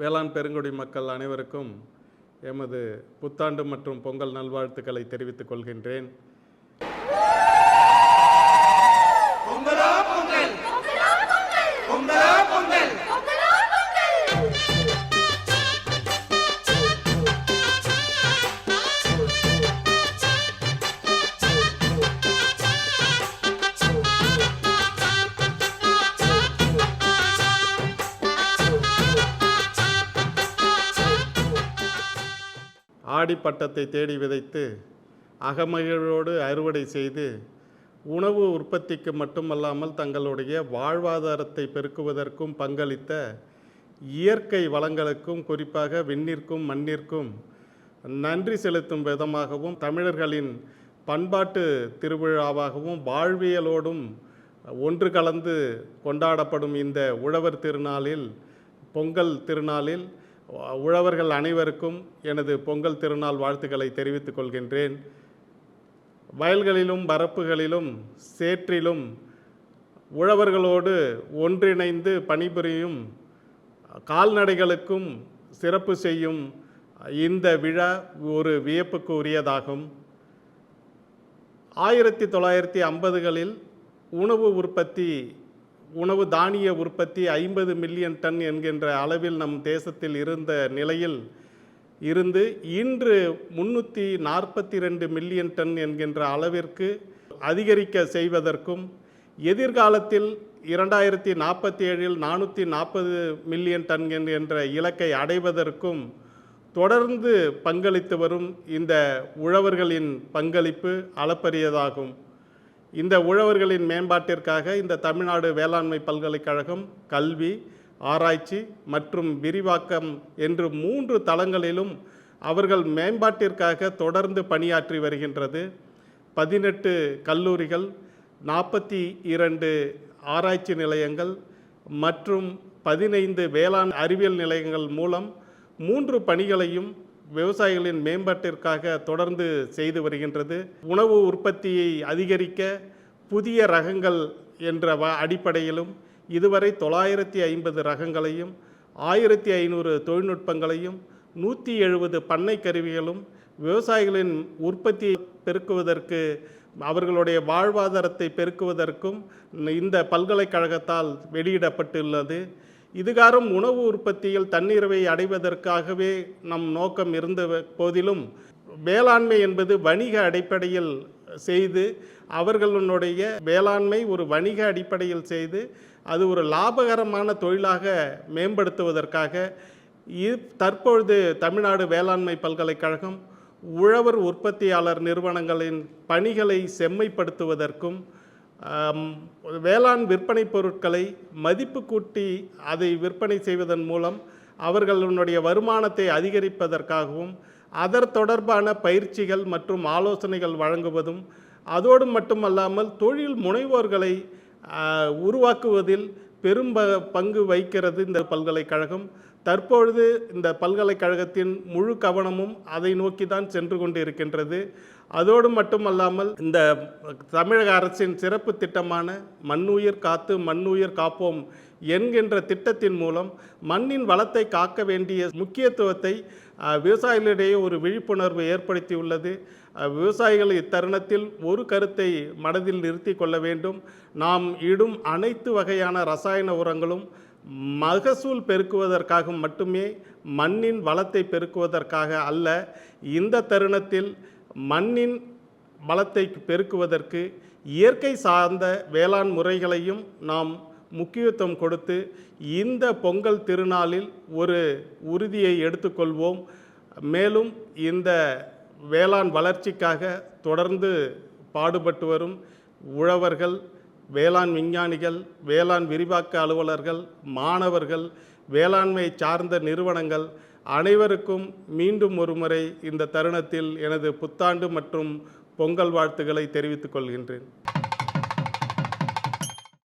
வேளாண் பெருங்குடி மக்கள் அனைவருக்கும் எமது புத்தாண்டு மற்றும் பொங்கல் நல்வாழ்த்துக்களை தெரிவித்துக் கொள்கின்றேன். ஆடிப்பட்டத்தை தேடி விதைத்து அகமகிழோடு அறுவடை செய்து உணவு உற்பத்திக்கு மட்டுமல்லாமல் தங்களுடைய வாழ்வாதாரத்தை பெருக்குவதற்கும் பங்களித்த இயற்கை வளங்களுக்கும் குறிப்பாக விண்ணிற்கும் மண்ணிற்கும் நன்றி செலுத்தும் விதமாகவும் தமிழர்களின் பண்பாட்டு திருவிழாவாகவும் வாழ்வியலோடும் ஒன்று கலந்து கொண்டாடப்படும் இந்த உழவர் திருநாளில் பொங்கல் திருநாளில் உழவர்கள் அனைவருக்கும் எனது பொங்கல் திருநாள் வாழ்த்துக்களை தெரிவித்துக் கொள்கின்றேன். வயல்களிலும் வரப்புகளிலும் சேற்றிலும் உழவர்களோடு ஒன்றிணைந்து பணிபுரியும் கால்நடைகளுக்கும் சிறப்பு செய்யும் இந்த விழா ஒரு வியப்புக்கு உரியதாகும் ஆயிரத்தி தொள்ளாயிரத்தி ஐம்பதுகளில் உணவு உற்பத்தி உணவு தானிய உற்பத்தி ஐம்பது மில்லியன் டன் என்கின்ற அளவில் நம் தேசத்தில் இருந்த நிலையில் இருந்து இன்று முன்னூற்றி நாற்பத்தி ரெண்டு மில்லியன் டன் என்கின்ற அளவிற்கு அதிகரிக்க செய்வதற்கும் எதிர்காலத்தில் இரண்டாயிரத்தி நாற்பத்தி ஏழில் நானூற்றி நாற்பது மில்லியன் டன் என்கின்ற இலக்கை அடைவதற்கும் தொடர்ந்து பங்களித்து வரும் இந்த உழவர்களின் பங்களிப்பு அளப்பரியதாகும். இந்த உழவர்களின் மேம்பாட்டிற்காக இந்த தமிழ்நாடு வேளாண்மை பல்கலைக்கழகம் கல்வி ஆராய்ச்சி மற்றும் விரிவாக்கம் என்று மூன்று தளங்களிலும் அவர்கள் மேம்பாட்டிற்காக தொடர்ந்து பணியாற்றி வருகின்றது. பதினெட்டு கல்லூரிகள் நாற்பத்தி இரண்டு ஆராய்ச்சி நிலையங்கள் மற்றும் பதினைந்து வேளாண் அறிவியல் நிலையங்கள் மூலம் மூன்று பணிகளையும் விவசாயிகளின் மேம்பாட்டிற்காக தொடர்ந்து செய்து வருகின்றது. உணவு உற்பத்தியை அதிகரிக்க புதிய ரகங்கள் என்ற வ அடிப்படையிலும் இதுவரை தொள்ளாயிரத்தி ஐம்பது ரகங்களையும் ஆயிரத்தி ஐநூறு தொழில்நுட்பங்களையும் நூற்றி எழுபது பண்ணை கருவிகளும் விவசாயிகளின் உற்பத்தியை பெருக்குவதற்கு அவர்களுடைய வாழ்வாதாரத்தை பெருக்குவதற்கும் இந்த பல்கலைக்கழகத்தால் வெளியிடப்பட்டுள்ளது. இதுகாரும் உணவு உற்பத்தியில் தன்னிறைவை அடைவதற்காகவே நம் நோக்கம் இருந்த போதிலும் வேளாண்மை என்பது வணிக அடிப்படையில் செய்து அவர்களுடைய வேளாண்மை ஒரு வணிக அடிப்படையில் செய்து அது ஒரு லாபகரமான தொழிலாக மேம்படுத்துவதற்காக இ- தற்பொழுது தமிழ்நாடு வேளாண்மை பல்கலைக்கழகம் உழவர் உற்பத்தியாளர் நிறுவனங்களின் பணிகளை செம்மைப்படுத்துவதற்கும் வேளாண் விற்பனை பொருட்களை மதிப்பு கூட்டி அதை விற்பனை செய்வதன் மூலம் அவர்களுடைய வருமானத்தை அதிகரிப்பதற்காகவும் அதர் தொடர்பான பயிற்சிகள் மற்றும் ஆலோசனைகள் வழங்குவதும் அதோடு மட்டுமல்லாமல் தொழில் முனைவோர்களை உருவாக்குவதில் பெரும் ப- பங்கு வகிக்கிறது இந்த பல்கலைக்கழகம். தற்பொழுது இந்த பல்கலைக்கழகத்தின் முழு கவனமும் அதை நோக்கி தான் சென்று கொண்டு இருக்கின்றது அதோடு மட்டுமல்லாமல் இந்த தமிழக அரசின் சிறப்பு திட்டமான மண்ணுயிர் காத்து மண்ணுயிர் காப்போம் என்கின்ற திட்டத்தின் மூலம் மண்ணின் வளத்தை காக்க வேண்டிய முக்கியத்துவத்தை விவசாயிகளிடையே ஒரு விழிப்புணர்வு ஏற்படுத்தியுள்ளது. விவசாயிகள் இத்தருணத்தில் ஒரு கருத்தை மனதில் நிறுத்தி கொள்ள வேண்டும். நாம் இடும் அனைத்து வகையான ரசாயன உரங்களும் மகசூல் பெருக்குவதற்காக மட்டுமே மண்ணின் வளத்தை பெருக்குவதற்காக அல்ல. இந்த தருணத்தில் மண்ணின் வளத்தை பெருக்குவதற்கு இயற்கை சார்ந்த வேளாண் முறைகளையும் நாம் முக்கியத்துவம் கொடுத்து இந்த பொங்கல் திருநாளில் ஒரு உறுதியை எடுத்துக்கொள்வோம். மேலும் இந்த வேளாண் வளர்ச்சிக்காக தொடர்ந்து பாடுபட்டு வரும் உழவர்கள் வேளாண் விஞ்ஞானிகள் வேளாண் விரிவாக்க அலுவலர்கள் மாணவர்கள் வேளாண்மை சார்ந்த நிறுவனங்கள் அனைவருக்கும் மீண்டும் ஒருமுறை இந்த தருணத்தில் எனது புத்தாண்டு மற்றும் பொங்கல் வாழ்த்துக்களை தெரிவித்துக் கொள்கின்றேன்.